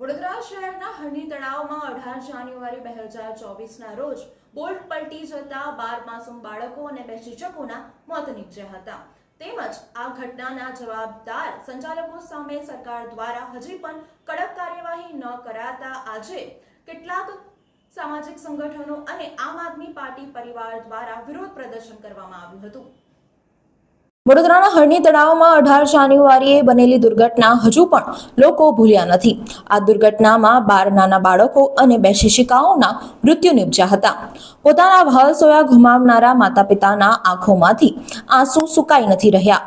વડોદરા શહેરના હરણી તળાવમાં અઢાર જાન્યુઆરી બે હજાર ચોવીસના રોજ બોલ્ટ પલટી જતા બાર માસૂમ બાળકો અને બે શિક્ષકોના મોત નીપજ્યા હતા. તેમજ આ ઘટનાના જવાબદાર સંચાલકો સામે સરકાર દ્વારા હજી પણ કડક કાર્યવાહી ન કરાતા આજે કેટલાક સામાજિક સંગઠનો અને આમ આદમી પાર્ટી પરિવાર દ્વારા વિરોધ પ્રદર્શન કરવામાં આવ્યું હતું. વડોદરાના હરણી તળાવમાં અઢાર જાન્યુઆરીએ બનેલી દુર્ઘટના હજુ પણ લોકો ભૂલ્યા નથી. આ દુર્ઘટનામાં બાર નાના બાળકો અને બે શિક્ષિકાઓના મૃત્યુ નિપજ્યા હતા. પોતાના વહાલ સોયા ગુમાવનારા માતા પિતાના આંખોમાંથી આંસુ સુકાઈ નથી રહ્યા.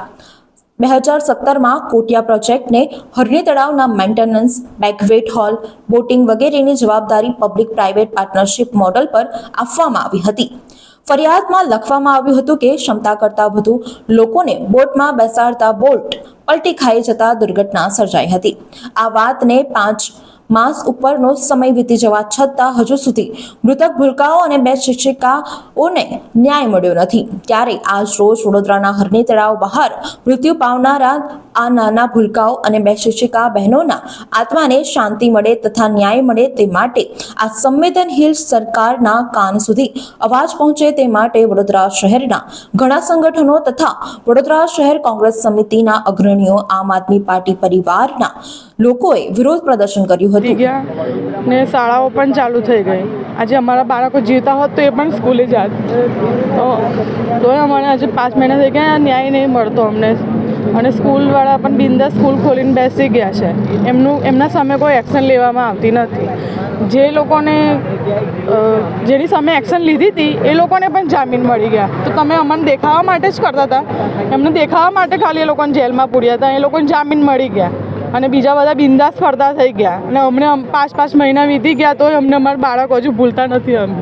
બે હજાર સત્તરમાં કોટિયા પ્રોજેક્ટને હરણી તળાવના મેન્ટેનન્સ, બેકવેટ હોલ, બોટિંગ વગેરેની જવાબદારી પબ્લિક પ્રાઇવેટ પાર્ટનરશિપ મોડલ પર આપવામાં આવી હતી. ફરિયાદમાં લખવામાં આવ્યું હતું કે ક્ષમતા કરતાં વધુ લોકોને બોટમાં બેસાડતા બોટ પલટી ખાઈ જતા દુર્ઘટના સર્જાઈ હતી. આ વાતને પાંચ માસ ઉપરનો સમય વીતી જવા છતાં હજુ સુધી મૃતક ભૂલકાઓ અને બે શિક્ષિકાઓને ન્યાય મળ્યો નથી. ત્યારે આજ રોજ વડોદરાના હરણી તળાવ બહાર મૃત્યુ પામનારા આ નાના ભૂલકાઓ અને બે શિક્ષિકા બહેનોના આત્માને શાંતિ મળે તથા ન્યાય મળે તે માટે આ સંવેદનશીલ સરકારના કાન સુધી અવાજ પહોંચે તે માટે વડોદરા શહેરના ઘણા સંગઠનો તથા વડોદરા શહેર કોંગ્રેસ સમિતિના અગ્રણીઓ આમ આદમી પાર્ટી પરિવારના લોકોએ વિરોધ પ્રદર્શન કર્યું હતું. ને શાળાઓ પણ ચાલુ થઈ ગઈ. આજે અમારા બાળકો જીવતા હોત તો એ પણ સ્કૂલે જાત. તો અમારે આજે પાંચ મહિના થઈ ગયા, ન્યાય નહીં મળતો અમને. અને સ્કૂલવાળા પણ બિંદા સ્કૂલ ખોલીને બેસી ગયા છે. એમનું, એમના સામે કોઈ એક્શન લેવામાં આવતી નથી. જે લોકોને જેની સામે એક્શન લીધી હતી, એ લોકોને પણ જામીન મળી ગયા. તો તમે અમને દેખાવા માટે જ કરતા હતા. એમને દેખાવા માટે ખાલી એ લોકોને જેલમાં પૂર્યા હતા. એ લોકોને જામીન મળી ગયા. અને બીજા બધા બિંદાસ ફરતા થઈ ગયા. અને અમને પાંચ પાંચ મહિના વીતી ગયા તો અમને અમારા બાળકો હજુ ભૂલતા નથી અમે.